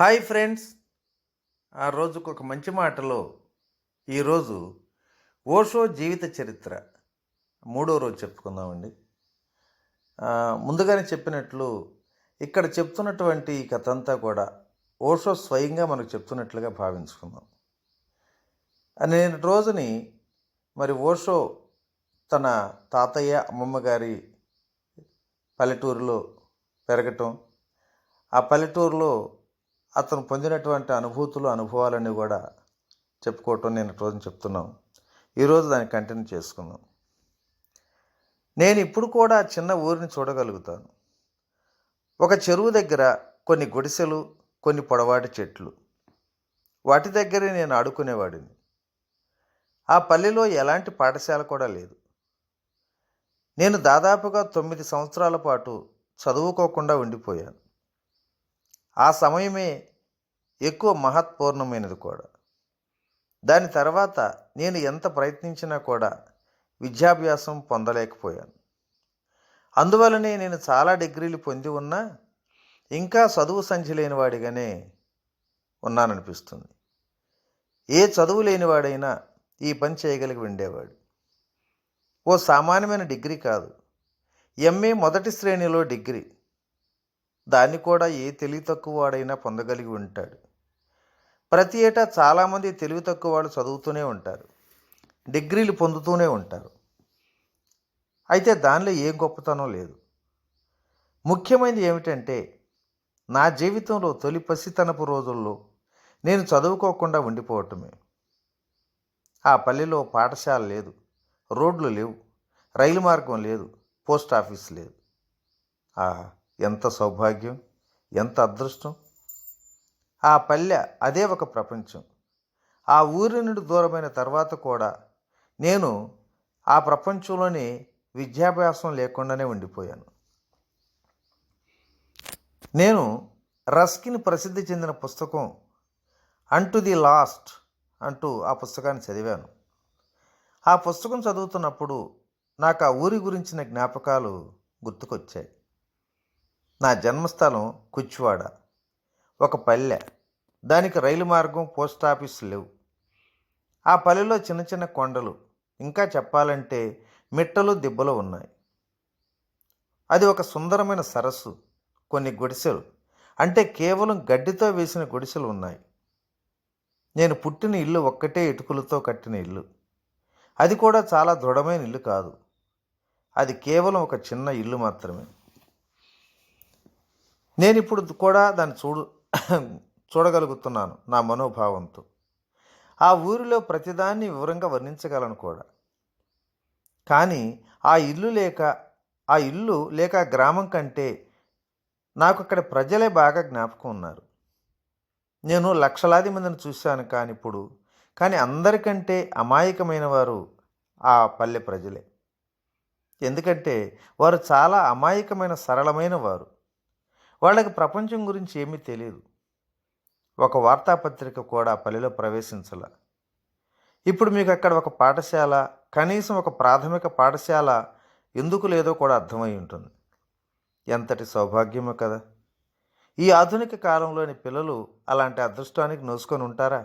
Hi friends. ఆ రోజుకు ఒక మంచి మాటలో ఈరోజు ఓషో జీవిత చరిత్ర మూడో రోజు చెప్పుకుందామండి. ముందుగానే చెప్పినట్లు ఇక్కడ చెప్తున్నటువంటి ఈ కథ అంతా కూడా ఓషో స్వయంగా మనకు చెప్తున్నట్లుగా భావించుకుందాం. నేను రోజుని మరి ఓషో తన తాతయ్య అమ్మమ్మ గారి పల్లెటూరులో పెరగటం ఆ పల్లెటూరులో అతను పొందినటువంటి అనుభూతులు అనుభవాలన్నీ కూడా చెప్పుకోవటం నేను రోజు చెప్తున్నాం ఈరోజు దాన్ని కంటిన్యూ చేసుకుందాం. నేను ఇప్పుడు కూడా చిన్న ఊరిని చూడగలుగుతాను. ఒక చెరువు దగ్గర కొన్ని గుడిసెలు కొన్ని పొడవాటి చెట్లు. వాటి దగ్గరే నేను ఆడుకునేవాడిని. ఆ పల్లెలో ఎలాంటి పాఠశాల కూడా లేదు. నేను దాదాపుగా తొమ్మిది సంవత్సరాల పాటు చదువుకోకుండా ఉండిపోయాను. ఆ సమయమే ఎక్కువ మహత్పూర్ణమైనది కూడా. దాని తర్వాత నేను ఎంత ప్రయత్నించినా కూడా విద్యాభ్యాసం పొందలేకపోయాను. అందువలనే నేను చాలా డిగ్రీలు పొంది ఉన్నా ఇంకా చదువు సంచి లేనివాడిగానే ఉన్నాననిపిస్తుంది. ఏ చదువు లేనివాడైనా ఈ పని చేయగలిగి ఉండేవాడు. ఓ సామాన్యమైన డిగ్రీ కాదు. ఎంఏ మొదటి శ్రేణిలో డిగ్రీ. దాన్ని కూడా ఏ తెలివి తక్కువ వాడైనా పొందగలిగి ఉంటాడు. ప్రతి ఏటా చాలామంది తెలివి తక్కువ వాళ్ళు చదువుతూనే ఉంటారు. డిగ్రీలు పొందుతూనే ఉంటారు. అయితే దానిలో ఏం గొప్పతనం లేదు. ముఖ్యమైనది ఏమిటంటే నా జీవితంలో తొలి పసితనపు రోజుల్లో నేను చదువుకోకుండా ఉండిపోవటమే. ఆ పల్లెలో పాఠశాల లేదు రోడ్లు లేవు రైలు మార్గం లేదు పోస్ట్ ఆఫీస్ లేదు. ఎంత సౌభాగ్యం ఎంత అదృష్టం. ఆ పల్లె అదే ఒక ప్రపంచం. ఆ ఊరి నుండి దూరమైన తర్వాత కూడా నేను ఆ ప్రపంచంలోని విద్యాభ్యాసం లేకుండానే ఉండిపోయాను. నేను రస్కిన్ ప్రసిద్ధి చెందిన పుస్తకం అంటు ది లాస్ట్ అంటూ ఆ పుస్తకాన్ని చదివాను. ఆ పుస్తకం చదువుతున్నప్పుడు నాకు ఆ ఊరి గురించిన జ్ఞాపకాలు గుర్తుకొచ్చాయి. నా జన్మస్థలం కుచ్చివాడ ఒక పల్లె. దానికి రైలు మార్గం పోస్ట్ ఆఫీస్ లేవు. ఆ పల్లెలో చిన్న చిన్న కొండలు. ఇంకా చెప్పాలంటే మిట్టలు దిబ్బలు ఉన్నాయి. అది ఒక సుందరమైన సరస్సు. కొన్ని గుడిసెలు. అంటే కేవలం గడ్డితో వేసిన గుడిసెలు ఉన్నాయి. నేను పుట్టిన ఇల్లు ఒక్కటే ఇటుకలతో కట్టిన ఇల్లు. అది కూడా చాలా దృఢమైన ఇల్లు కాదు. అది కేవలం ఒక చిన్న ఇల్లు మాత్రమే. నేను ఇప్పుడు కూడా దాన్ని చూడు చూడగలుగుతున్నాను నా మనోభావంతో. ఆ ఊరిలో ప్రతిదాన్ని వివరంగా వర్ణించగలను కూడా. కానీ ఆ ఇల్లు లేక ఆ ఇల్లు లేక గ్రామం కంటే నాకు అక్కడ ప్రజలే బాగా జ్ఞాపకం ఉన్నారు. నేను లక్షలాది మందిని చూశాను కానీ ఇప్పుడు కానీ అందరికంటే అమాయకమైన వారు ఆ పల్లె ప్రజలే. ఎందుకంటే వారు చాలా అమాయకమైన సరళమైన వారు. వాళ్ళకి ప్రపంచం గురించి ఏమీ తెలియదు ఒక వార్తాపత్రిక కూడా పల్లెలో ప్రవేశించాల. ఇప్పుడు మీకు అక్కడ ఒక పాఠశాల కనీసం ఒక ప్రాథమిక పాఠశాల ఎందుకు లేదో కూడా అర్థమై ఉంటుంది. ఎంతటి సౌభాగ్యమో కదా! ఈ ఆధునిక కాలంలోని పిల్లలు అలాంటి అదృష్టానికి నోసుకొని ఉంటారా?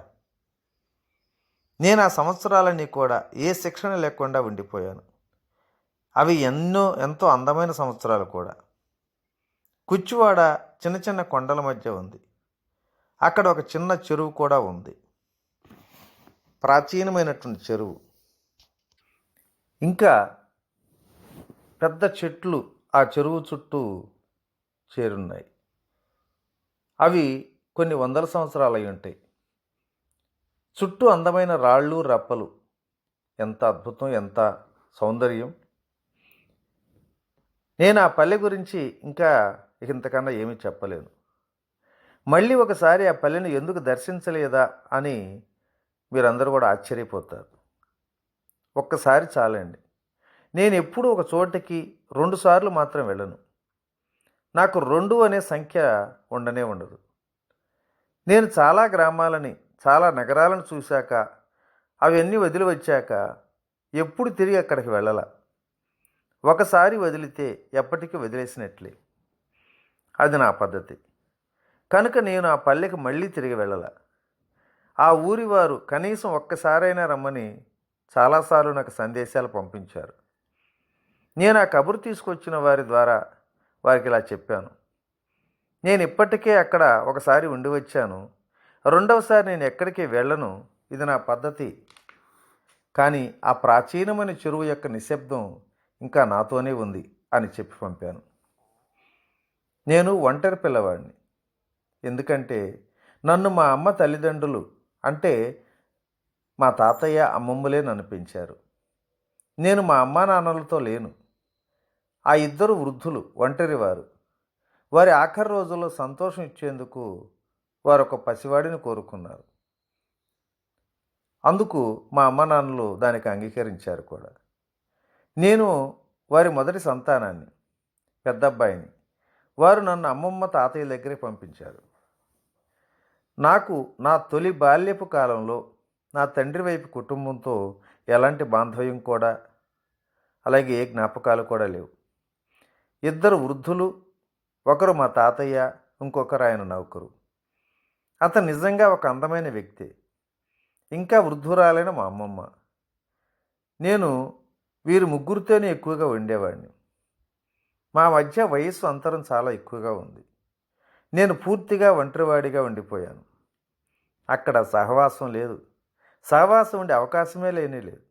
నేను ఆ సంవత్సరాలన్నీ కూడా ఏ శిక్షణ లేకుండా ఉండిపోయాను. అవి ఎన్నో ఎంతో అందమైన సంవత్సరాలు కూడా. కుచ్చివాడ చిన్న చిన్న కొండల మధ్య ఉంది. అక్కడ ఒక చిన్న చెరువు కూడా ఉంది. ప్రాచీనమైనటువంటి చెరువు. ఇంకా పెద్ద చెట్లు ఆ చెరువు చుట్టూ చేరున్నాయి. అవి కొన్ని వందల సంవత్సరాలు అయి ఉంటాయి. చుట్టూ అందమైన రాళ్ళు రప్పలు. ఎంత అద్భుతం ఎంత సౌందర్యం. నేను ఆ పల్లె గురించి ఇంకా ఇక ఇంతకన్నా ఏమీ చెప్పలేను మళ్ళీ ఒకసారి ఆ పల్లెను ఎందుకు దర్శించలేదా అని మీరందరూ కూడా ఆశ్చర్యపోతారు. ఒక్కసారి చాలండి. నేను ఎప్పుడూ ఒక చోటకి రెండుసార్లు మాత్రం వెళ్ళను. నాకు రెండు అనే సంఖ్య ఉండనే ఉండదు. నేను చాలా గ్రామాలని చాలా నగరాలను చూశాక అవన్నీ వదిలి వచ్చాక ఎప్పుడు తిరిగి అక్కడికి వెళ్ళాల. ఒకసారి వదిలితే ఎప్పటికీ వదిలేసినట్లే. అది నా పద్ధతి. కనుక నేను ఆ పల్లెకి మళ్ళీ తిరిగి వెళ్ళాల. ఆ ఊరి వారు కనీసం ఒక్కసారైనా రమ్మని చాలాసార్లు నాకు సందేశాలు పంపించారు. నేను ఆ కబురు తీసుకొచ్చిన వారి ద్వారా వారికి ఇలా చెప్పాను. నేను ఇప్పటికే అక్కడ ఒకసారి ఉండి వచ్చాను. రెండవసారి నేను ఎక్కడికి వెళ్ళను. ఇది నా పద్ధతి. కానీ ఆ ప్రాచీనమైన చెరువు యొక్క నిశ్శబ్దం ఇంకా నాతోనే ఉంది అని చెప్పి పంపాను. నేను ఒంటరి పిల్లవాడిని. ఎందుకంటే నన్ను మా అమ్మ తల్లిదండ్రులు అంటే మా తాతయ్య అమ్మమ్మలే నన్ను పెంచారు. నేను మా అమ్మా నాన్నలతో లేను. ఆ ఇద్దరు వృద్ధులు ఒంటరి వారు. వారి ఆఖరి రోజుల్లో సంతోషం ఇచ్చేందుకు వారు ఒక పసివాడిని కోరుకున్నారు. అందుకు మా అమ్మ నాన్నలు దానికి అంగీకరించారు కూడా. నేను వారి మొదటి సంతానాన్ని పెద్ద అబ్బాయిని వారు నన్ను అమ్మమ్మ తాతయ్య దగ్గరే పంపించారు. నాకు నా తొలి బాల్యపు కాలంలో నా తండ్రి వైపు కుటుంబంతో ఎలాంటి బాంధవ్యం కూడా అలాగే ఏ జ్ఞాపకాలు కూడా లేవు. ఇద్దరు వృద్ధులు ఒకరు మా తాతయ్య ఇంకొకరు ఆయన నౌకరు. అతను నిజంగా ఒక అందమైన వ్యక్తి. ఇంకా వృద్ధురాలైన మా అమ్మమ్మ. నేను వీరు ముగ్గురితోనే ఎక్కువగా ఉండేవాడిని. మా మధ్య వయస్సు అంతరం చాలా ఎక్కువగా ఉంది. నేను పూర్తిగా ఒంటరివాడిగా ఉండిపోయాను. అక్కడ సహవాసం లేదు. సహవాసం ఉండే అవకాశమే లేనే లేదు.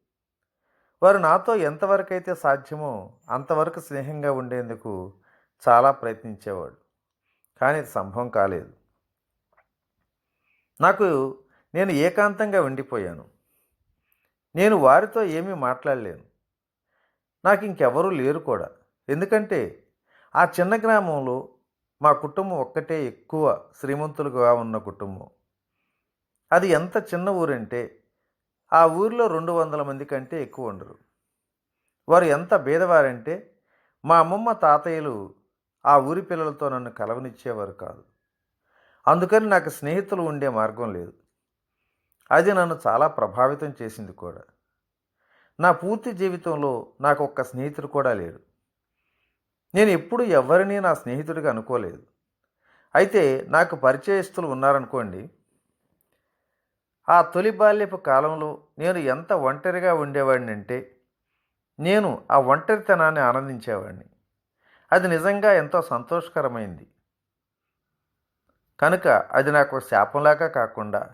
వారు నాతో ఎంతవరకైతే సాధ్యమో అంతవరకు స్నేహంగా ఉండేందుకు చాలా ప్రయత్నించేవాడు. కానీ సంభవం కాలేదు. నాకు నేను ఏకాంతంగా ఉండిపోయాను. నేను వారితో ఏమీ మాట్లాడలేను. నాకు ఇంకెవరూ లేరు కూడా. ఎందుకంటే ఆ చిన్న గ్రామంలో మా కుటుంబం ఒక్కటే ఎక్కువ శ్రీమంతులుగా ఉన్న కుటుంబం. అది ఎంత చిన్న ఊరంటే ఆ ఊరిలో రెండు వందల మంది కంటే ఎక్కువ ఉండరు. వారు ఎంత భేదవారంటే మా అమ్మమ్మ తాతయ్యలు ఆ ఊరి పిల్లలతో నన్ను కలవనిచ్చేవారు కాదు. అందుకని నాకు స్నేహితులు ఉండే మార్గం లేదు. అది నన్ను చాలా ప్రభావితం చేసింది కూడా. నా పూర్తి జీవితంలో నాకు ఒక్క స్నేహితుడు కూడా లేడు. నేను ఎప్పుడు ఎవరిని నా స్నేహితుడిగా అనుకోలేదు. అయితే నాకు పరిచయస్తులు ఉన్నారనుకోండి ఆ తొలి బాల్యపు కాలంలో నేను ఎంత ఒంటరిగా ఉండేవాడిని అంటే నేను ఆ ఒంటరితనాన్ని ఆనందించేవాడిని. అది నిజంగా ఎంతో సంతోషకరమైంది. కనుక అది నాకు శాపంలాగా కాకుండా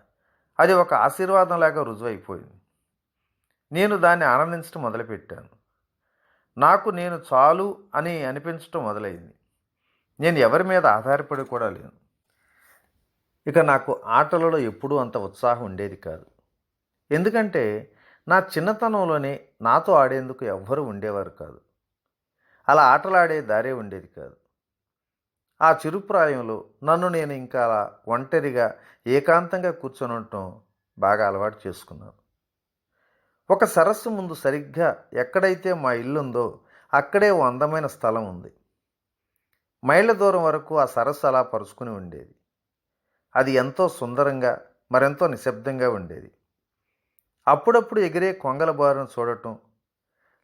అది ఒక ఆశీర్వాదంలాగా రుజువైపోయింది. నేను దాన్ని ఆనందించడం మొదలుపెట్టాను. నాకు నేను చాలు అని అనిపించటం మొదలైంది. నేను ఎవరి మీద ఆధారపడి కూడా లేను. ఇక నాకు ఆటలలో ఎప్పుడూ అంత ఉత్సాహం ఉండేది కాదు. ఎందుకంటే నా చిన్నతనంలోనే నాతో ఆడేందుకు ఎవ్వరూ ఉండేవారు కాదు. అలా ఆటలాడే దారే ఉండేది కాదు. ఆ చిరుప్రాయంలో నన్ను నేను ఇంకా అలా ఒంటరిగా ఏకాంతంగా కూర్చొని ఉండటం బాగా అలవాటు చేసుకున్నాను. ఒక సరస్సు ముందు సరిగ్గా ఎక్కడైతే మా ఇల్లు ఉందో అక్కడే ఓ అందమైన స్థలం ఉంది. మైళ్ళ దూరం వరకు ఆ సరస్సు అలా పరుచుకుని ఉండేది. అది ఎంతో సుందరంగా మరెంతో నిశ్శబ్దంగా ఉండేది. అప్పుడప్పుడు ఎగిరే కొంగల బారును చూడటం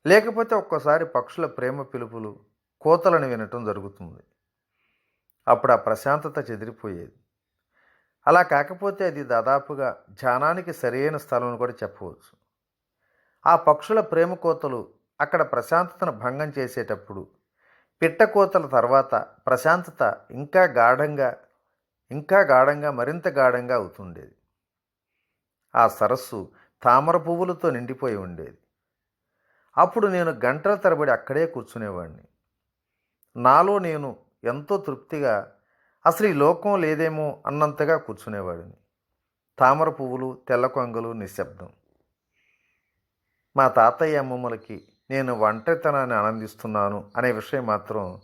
లేకపోతే ఒక్కోసారి పక్షుల ప్రేమ పిలుపులు కోతలను వినటం జరుగుతుంది. అప్పుడు ఆ ప్రశాంతత చెదిరిపోయేది. అలా కాకపోతే అది దాదాపుగా ధ్యానానికి సరైన స్థలం అని కూడా చెప్పవచ్చు. ఆ పక్షుల ప్రేమ కోతలు అక్కడ ప్రశాంతతను భంగం చేసేటప్పుడు పిట్ట కోతల తర్వాత ప్రశాంతత ఇంకా గాఢంగా ఇంకా గాఢంగా మరింత గాఢంగా అవుతుండేది. ఆ సరస్సు తామర పువ్వులతో నిండిపోయి ఉండేది. అప్పుడు నేను గంటల తరబడి అక్కడే కూర్చునేవాడిని నాలో నేను ఎంతో తృప్తిగా అసలు ఈ లోకం లేదేమో అన్నంతగా కూర్చునేవాడిని. తామర పువ్వులు తెల్ల కొంగలు నిశ్శబ్దం. మా తాతయ్య అమ్మమ్మలకి నేను ఒంటరితనాన్ని ఆనందిస్తున్నాను అనే విషయం మాత్రం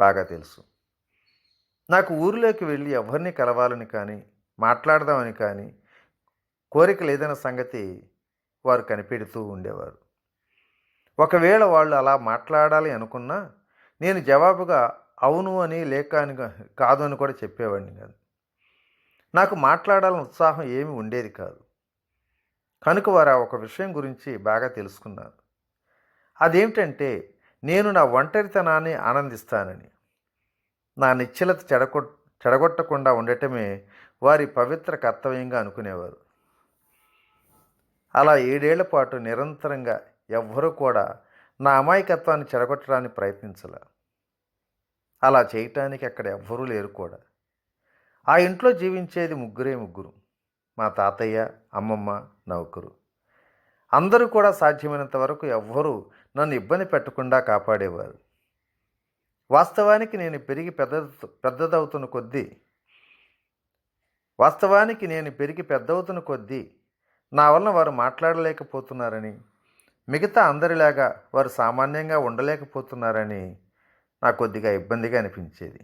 బాగా తెలుసు. నాకు ఊరిలోకి వెళ్ళి ఎవరిని కలవాలని కానీ మాట్లాడదామని కానీ కోరిక లేదన్న సంగతి వారు కనిపెడుతూ ఉండేవారు. ఒకవేళ వాళ్ళు అలా మాట్లాడాలి అనుకున్నా నేను జవాబుగా అవును అని లేక అని కాదు అని కూడా చెప్పేవాడిని కాదు. నాకు మాట్లాడాలని ఉత్సాహం ఏమీ ఉండేది కాదు. కనుక వారు ఆ ఒక విషయం గురించి బాగా తెలుసుకున్నారు. అదేమిటంటే నేను నా ఒంటరితనాన్ని ఆనందిస్తానని నా నిశ్చలత చెడగొ చెడగొట్టకుండా ఉండటమే వారి పవిత్ర కర్తవ్యంగా అనుకునేవారు. అలా ఏడేళ్ళ పాటు నిరంతరంగా ఎవ్వరూ కూడా నా అమాయకత్వాన్ని చెడగొట్టడానికి ప్రయత్నించలే. అలా చేయటానికి అక్కడ ఎవ్వరూ లేరు కూడా. ఆ ఇంట్లో జీవించేది ముగ్గురే ముగ్గురు. మా తాతయ్య అమ్మమ్మ నౌకరు. అందరూ కూడా సాధ్యమైనంత వరకు ఎవ్వరూ నన్ను ఇబ్బంది పెట్టకుండా కాపాడేవారు. వాస్తవానికి నేను పెరిగి పెద్ద పెద్దదవుతున్న కొద్దీ వాస్తవానికి నేను పెరిగి పెద్దవుతున్న కొద్దీ నా వలన వారు మాట్లాడలేకపోతున్నారని మిగతా అందరిలాగా వారు సామాన్యంగా ఉండలేకపోతున్నారని నాకు కొద్దిగా ఇబ్బందిగా అనిపించేది.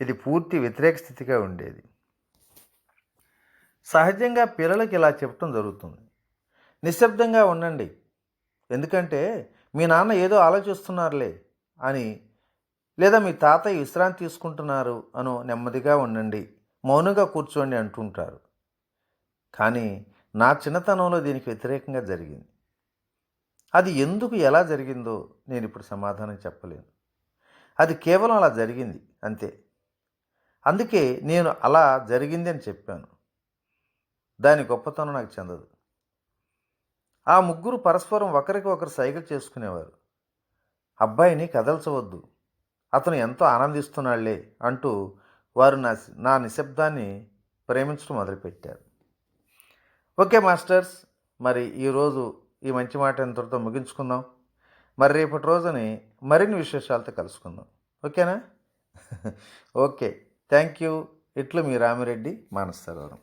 ఇది పూర్తి వ్యతిరేక స్థితిగా ఉండేది. సహజంగా పిల్లలకి ఇలా చెప్పడం జరుగుతుంది. నిశ్శబ్దంగా ఉండండి. ఎందుకంటే మీ నాన్న ఏదో ఆలోచిస్తున్నారులే అని లేదా మీ తాతయ్య విశ్రాంతి తీసుకుంటున్నారు అను నెమ్మదిగా ఉండండి. మౌనంగా కూర్చోండి అంటుంటారు. కానీ నా చిన్నతనంలో దీనికి వ్యతిరేకంగా జరిగింది. అది ఎందుకు ఎలా జరిగిందో నేను ఇప్పుడు సమాధానం చెప్పలేను. అది కేవలం అలా జరిగింది అంతే. అందుకే నేను అలా జరిగింది అని చెప్పాను. దాని గొప్పతనం నాకు చెందదు. ఆ ముగ్గురు పరస్పరం ఒకరికి ఒకరు సైగలు చేసుకునేవారు. అబ్బాయిని కదల్చవద్దు అతను ఎంతో ఆనందిస్తున్నాళ్ళే అంటూ వారు నా నా నిశ్శబ్దాన్ని ప్రేమించడం మొదలుపెట్టారు. ఓకే మాస్టర్స్ మరి ఈరోజు ఈ మంచి మాట ఇంతటితో ముగించుకుందాం. మరి రేపటి రోజుని మరిన్ని విశేషాలతో కలుసుకుందాం. ఓకేనా? ఓకే. Thank you. ఇట్లు మీ రామిరెడ్డి మానసరోవరం